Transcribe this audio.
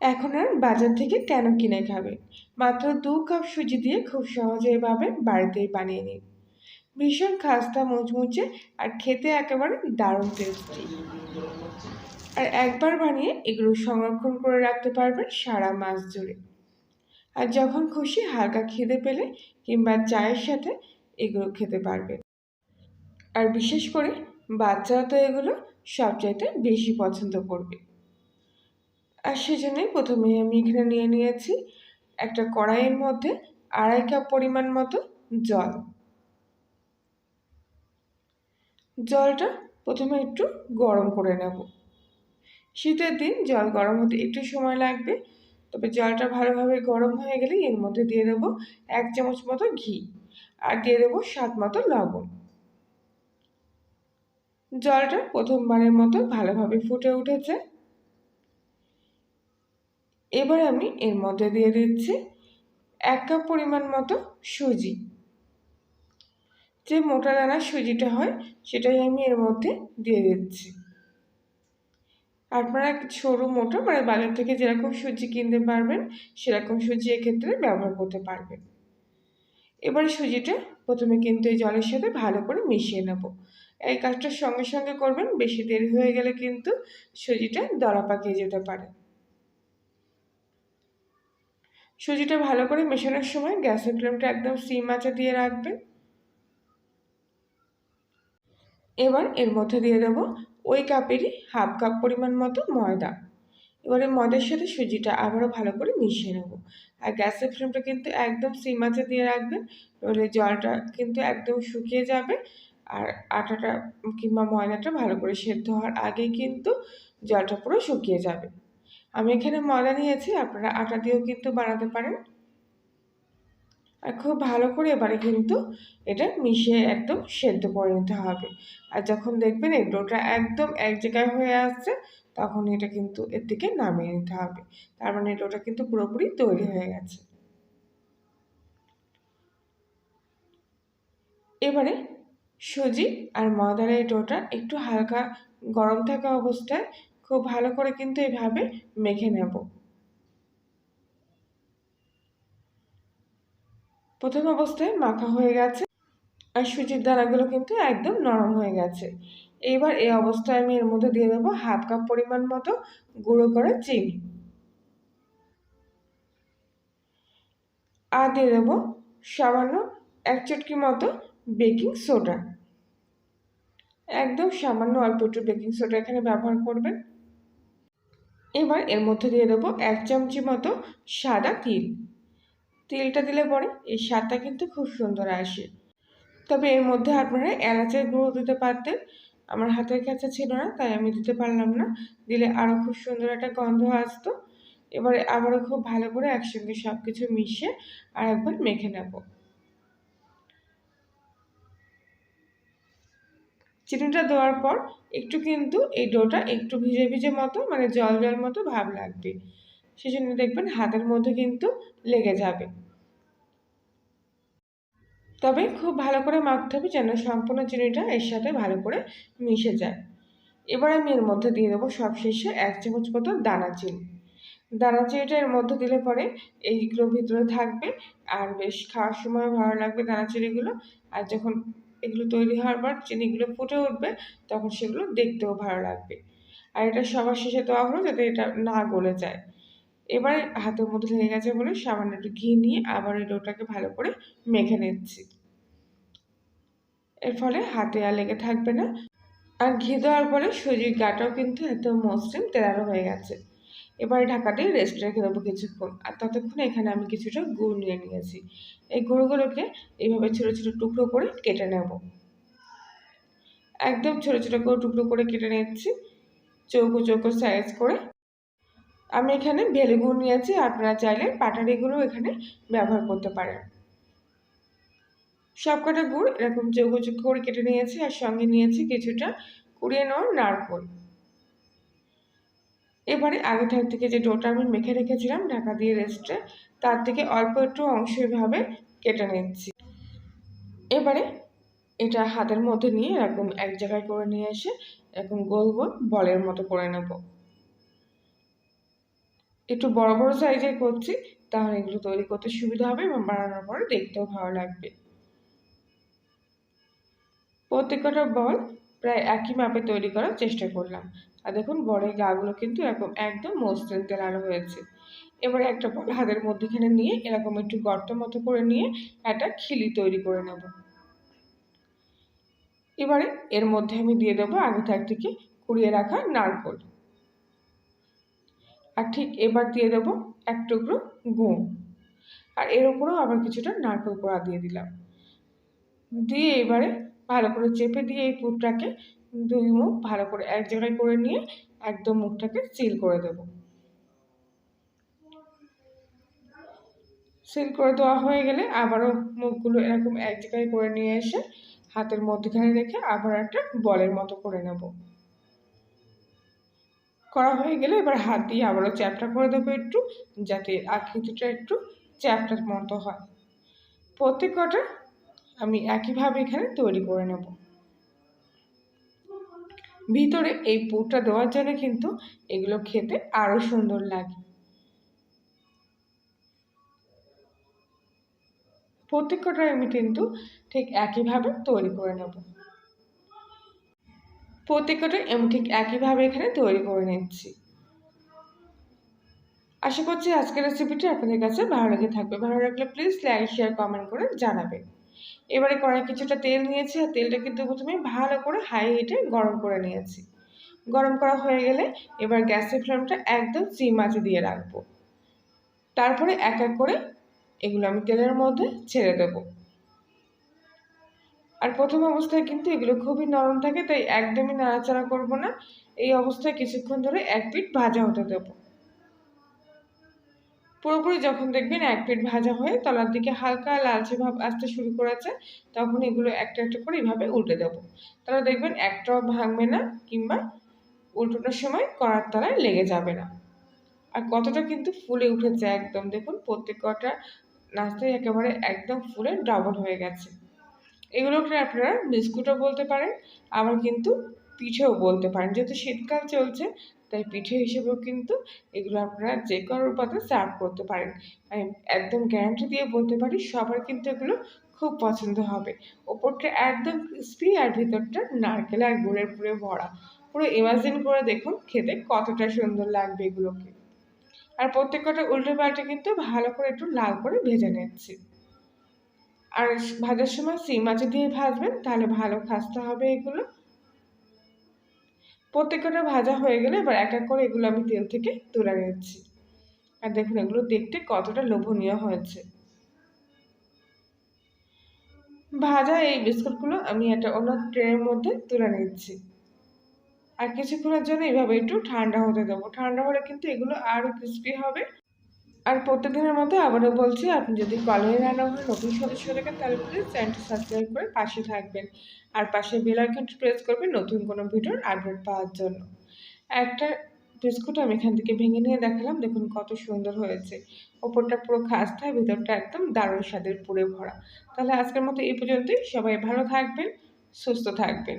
এখন আর বাজার থেকে কেন কিনে খাবে? মাত্র দু কাপ সুজি দিয়ে খুব সহজে এভাবে বাড়িতেই বানিয়ে নিন। ভীষণ খাস্তা মুচমুচে আর খেতে একেবারে দারুণ টেস্টি আর একবার বানিয়ে এগুলো সংরক্ষণ করে রাখতে পারবেন সারা মাস জুড়ে। আর যখন খুশি হালকা খিদে পেলে কিংবা চায়ের সাথে এগুলো খেতে পারবেন। আর বিশেষ করে বাচ্চারা তো এগুলো সবচাইতে বেশি পছন্দ করবে। আর সেজন্যই প্রথমে আমি এখানে নিয়ে নিয়েছি একটা কড়াইয়ের মধ্যে আড়াই কাপ পরিমাণ মতো জল। জলটা প্রথমে একটু গরম করে নেব। শীতের দিন জল গরম হতে একটু সময় লাগবে, তবে জলটা ভালোভাবে গরম হয়ে গেলে এর মধ্যে দিয়ে দেবো এক চামচ মতো ঘি আর দিয়ে দেবো স্বাদ মতো লবণ। জলটা প্রথমবারের মতো ভালোভাবে ফুটে উঠেছে। এবার আমি এর মধ্যে দিয়ে দিচ্ছি এক কাপ পরিমাণ মতো সুজি। যে মোটা দানার সুজিটা হয়, সেটাই আমি এর মধ্যে দিয়ে দিচ্ছি। আপনারা সরু মোটা মানে বাজার থেকে যেরকম সুজি কিনতে পারবেন, সেরকম সুজি এক্ষেত্রে ব্যবহার করতে পারবেন। এবার সুজিটা প্রথমে কিন্তু এই জলের সাথে ভালো করে মিশিয়ে নেব। এই কাজটা সঙ্গে সঙ্গে করবেন, বেশি দেরি হয়ে গেলে কিন্তু সুজিটা দলা পাকিয়ে যেতে পারে। সুজিটা ভালো করে মেশানোর সময় গ্যাসের ফ্লেমটা একদম সিম আঁচে দিয়ে রাখবেন। এবার এর মধ্যে দিয়ে দেবো ওই কাপেরই হাফ কাপ পরিমাণ মতো ময়দা। এবারে ময়দার সাথে সুজিটা আবারও ভালো করে মিশিয়ে নেব। আর গ্যাসের ফ্লেমটা কিন্তু একদম সিম আঁচে দিয়ে রাখবেন তাহলে জলটা কিন্তু একদম শুকিয়ে যাবে। আর আটাটা কিংবা ময়দাটা ভালো করে সেদ্ধ হওয়ার আগেই কিন্তু জলটা পুরো শুকিয়ে যাবে। আমি এখানে ময়দা নিয়েছি, আপনারা আটা দিয়েও কিন্তু বানাতে পারেন। আর খুব ভালো করে এবারে কিন্তু এটা মিশিয়ে একদম সেদ্ধ করে নিতে হবে। আর যখন দেখবেন এই ডোটা একদম এক জায়গায় হয়ে আসছে, তখন এটা কিন্তু এর থেকে নামিয়ে নিতে হবে। তার মানে ডোটা কিন্তু পুরোপুরি তৈরি হয়ে গেছে। এবারে সুজি আর ময়দার এই ডোটা একটু হালকা গরম থাকা অবস্থায় খুব ভালো করে কিন্তু এভাবে মেখে নেব। প্রথম অবস্থায় মাখা হয়ে গেছে আর সুজির দানাগুলো কিন্তু একদম নরম হয়ে গেছে। এইবার এই অবস্থায় আমি এর মধ্যে দিয়ে দেবো হাফ কাপ পরিমাণ মতো গুঁড়ো করে চিনি। আর দিয়ে দেবো সামান্য এক চটকি মতো বেকিং সোডা। একদম সামান্য অল্প একটু বেকিং সোডা এখানে ব্যবহার করবেন। এবার এর মধ্যে দিয়ে দেবো এক চামচি মতো সাদা তিল। তিলটা দিলে পরে এই স্বাদটা কিন্তু খুব সুন্দর আসে। তবে এর মধ্যে আপনারা এলাচের গুঁড়ো দিতে পারতেন। আমার হাতের কাছে ছিল না, তাই আমি দিতে পারলাম না। দিলে আরও খুব সুন্দর একটা গন্ধ আসতো। এবারে আবারও খুব ভালো করে একসঙ্গে সব কিছু মিশিয়ে আর একবার মেখে নেব। চিনিটা দেওয়ার পর একটু কিন্তু এই ডোটা একটু ভিজে ভিজে মতো মানে জল জল মতো ভাব লাগবে। সেজন্য দেখবেন হাতের মধ্যে কিন্তু লেগে যাবে। তবে খুব ভালো করে মাখতে হবে যেন সম্পূর্ণ চিনিটা এর সাথে ভালো করে মিশে যায়। এবার আমি এর মধ্যে দিয়ে দেবো সবশেষে এক চামচ মতো দানা চিনি। দানা চিনিটা এর মধ্যে দিলে পরে এইগুলো ভিতরে থাকবে। আর বেশ খাওয়ার সময় ভালো লাগবে দানা চিনিগুলো। আর যখন এগুলো তৈরি হওয়ার পর চিনিগুলো ফুটে উঠবে, তখন সেগুলো দেখতেও ভালো লাগবে। আর এটা সবার শেষে দেওয়া হলো যাতে এটা না গলে যায়। এবারে হাতের মধ্যে লেগে গেছে বলে সামান্য একটু ঘি নিয়ে আবার এই ডোটাকে ভালো করে মেখে নিচ্ছি। এর ফলে হাতে আর লেগে থাকবে না। আর ঘি দেওয়ার পরে সুজির গাটাও কিন্তু একদম মসৃণ তেরারো হয়ে গেছে। এবার ঢাকাতে রেস্ট রেখে দেবো কিছুক্ষণ। আর ততক্ষণ এখানে আমি কিছুটা গুড় নিয়ে নিয়েছি। এই গুঁড়োগুলোকে এইভাবে ছোটো ছোটো টুকরো করে কেটে নেব। একদম ছোটো ছোটো করে টুকরো করে কেটে নিচ্ছি। চৌকো চৌকো সাইজ করে। আমি এখানে ভেলে গুড় নিয়েছি। আপনারা চাইলে পাটারি গুঁড়ো এখানে ব্যবহার করতে পারেন। সব কটা গুড় এরকম চৌকো চৌকো করে কেটে নিয়েছি। আর সঙ্গে নিয়েছি কিছুটা কুড়িয়ে নেওয়ার নারকোল। এবারে আগে থাক থেকে যে ডোটা আমি মেখে রেখেছিলাম, ঢাকা দিয়ে রেস্টে, তার থেকে অল্প একটু অংশ এভাবে কেটে নিচ্ছি। এবারে এটা হাতের মধ্যে নিয়ে এরকম এক জায়গায় করে নিয়ে এসে এরকম গোল গোল বলের মতো করে নেব। একটু বড় বড় সাইজের করছি, তাহলে এগুলো তৈরি করতে সুবিধা হবে এবং বানানোর পরে দেখতেও ভালো লাগবে। প্রত্যেকটা বল প্রায় একই মাপে তৈরি করার চেষ্টা করলাম। আর দেখুন বড়ের গাগুলো কিন্তু এরকম একদম মসৃণ তেলানো হয়েছে। এবারে একটা বল হাতের মধ্যেখানে নিয়ে এরকম একটু গর্ত মতো করে নিয়ে একটা খিলি তৈরি করে নেব। এবারে এর মধ্যে আমি দিয়ে দেবো আগে থাক থেকে কুড়িয়ে রাখা নারকোল। আর ঠিক এবার দিয়ে দেবো এক টুকরো গুঁড়ো আর এর উপরেও আবার কিছুটা নারকেল কোড়া দিয়ে দিলাম। দিয়ে এবারে ভালো করে চেপে দিয়ে এই পুরটাকে দুই মুখ ভালো করে এক জায়গায় করে নিয়ে একদম মুখটাকে সিল করে দেব। সিল করে দেওয়া হয়ে গেলে আবারও মুখগুলো এরকম এক জায়গায় করে নিয়ে এসে হাতের মধ্যখানে রেখে আবার একটা বলের মতো করে নেব। করা হয়ে গেলে এবার হাত দিয়ে আবারও চ্যাপটা করে দেবো একটু, যাতে আকৃতিটা একটু চ্যাপটার মতো হয়। প্রত্যেক কটা আমি একইভাবে এখানে তৈরি করে নেব। ভিতরে এই পুরটা দেওয়ার জন্য কিন্তু এগুলো খেতে আরও সুন্দর লাগে। প্রত্যেক কটা আমি কিন্তু ঠিক একইভাবে তৈরি করে নেব। প্রত্যেকটা আমি ঠিক একইভাবে এখানে তৈরি করে নিচ্ছি। আশা করছি আজকের রেসিপিটি আপনাদের কাছে ভালো লেগে থাকবে। ভালো লাগলে প্লিজ লাইক শেয়ার কমেন্ট করে জানাবেন। এবারে কড়াই কিছুটা তেল নিয়েছি আর তেলটা কিন্তু প্রথমে ভালো করে হাই হিটে গরম করে নিয়েছি। গরম করা হয়ে গেলে এবার গ্যাসের ফ্লেমটা একদম সিম আঁচে দিয়ে রাখব। তারপরে এক এক করে এগুলো আমি তেলের মধ্যে ছেড়ে দেবো। আর প্রথম অবস্থায় কিন্তু এগুলো খুবই নরম থাকে, তাই একদমই নাড়াচাড়া করব না। এই অবস্থায় কিছুক্ষণ ধরে এক পিঠ ভাজা হতে দেব। পুরোপুরি যখন দেখবেন এক পিঠ ভাজা হয়ে তলার দিকে হালকা লালচে ভাব আসতে শুরু করেছে, তখন এগুলো একটা একটা করে এইভাবে উল্টে দেব। তাহলে দেখবেন একটাও ভাঙবে না কিংবা উল্টোটার সময় করার তলায় লেগে যাবে না। আর কতটা কিন্তু ফুলে উঠেছে একদম। দেখুন প্রত্যেক কটা নাস্তায় একেবারে একদম ফুলে ডাবল হয়ে গেছে। এগুলোকে আপনারা বিস্কুটও বলতে পারেন, আবার কিন্তু পিঠেও বলতে পারেন। যেহেতু শীতকাল চলছে, তাই পিঠে হিসেবেও কিন্তু এগুলো আপনারা যে কোনো পাতে সার্ভ করতে পারেন। আমি একদম গ্যারান্টি দিয়ে বলতে পারি, সবার কিন্তু এগুলো খুব পছন্দ হবে। ওপরটা একদম ক্রিস্পি আর ভিতরটা নারকেল আর গুড়ের পুরে ভরা। পুরো ইমাজিন করে দেখুন খেতে কতটা সুন্দর লাগবে এগুলোকে। আর প্রত্যেকটা উল্টে পাল্টে কিন্তু ভালো করে একটু লাল করে ভেজে নিচ্ছি। আর ভাজার সময় সিম মাছ দিয়ে ভাজবেন, তাহলে ভালো খাসতে হবে এগুলো। প্রত্যেকটা ভাজা হয়ে গেলে এবার এক এক করে এগুলো আমি তেল থেকে তুলে নিচ্ছি। আর দেখুন, এগুলো দেখতে কতটা লোভনীয় হয়েছে। ভাজা এই বিস্কুটগুলো আমি একটা অন্য ট্রেনের মধ্যে তুলে নিচ্ছি। আর কিছুক্ষণের জন্য এইভাবে একটু ঠান্ডা হতে দেবো। ঠান্ডা হলে কিন্তু এগুলো আরও ক্রিস্পি হবে। আর প্রত্যেকদিনের মতো আবারও বলছি, আপনি যদি কলেজে রান্না হয় নতুন সদস্য থাকেন, তাহলে প্লিজ চ্যানেলটি সাবস্ক্রাইব করে পাশে থাকবেন। আর পাশে বেল আইকনটি প্রেস করবেন নতুন কোনো ভিডিওর আপডেট পাওয়ার জন্য। একটা বিস্কুট আমি এখান থেকে ভেঙে নিয়ে দেখালাম, দেখুন কত সুন্দর হয়েছে। ওপরটা পুরো খাস্তা, ভিতরটা একদম দারুণ স্বাদের পুরে ভরা। তাহলে আজকের মতো এই পর্যন্তই, সবাই ভালো থাকবেন, সুস্থ থাকবেন।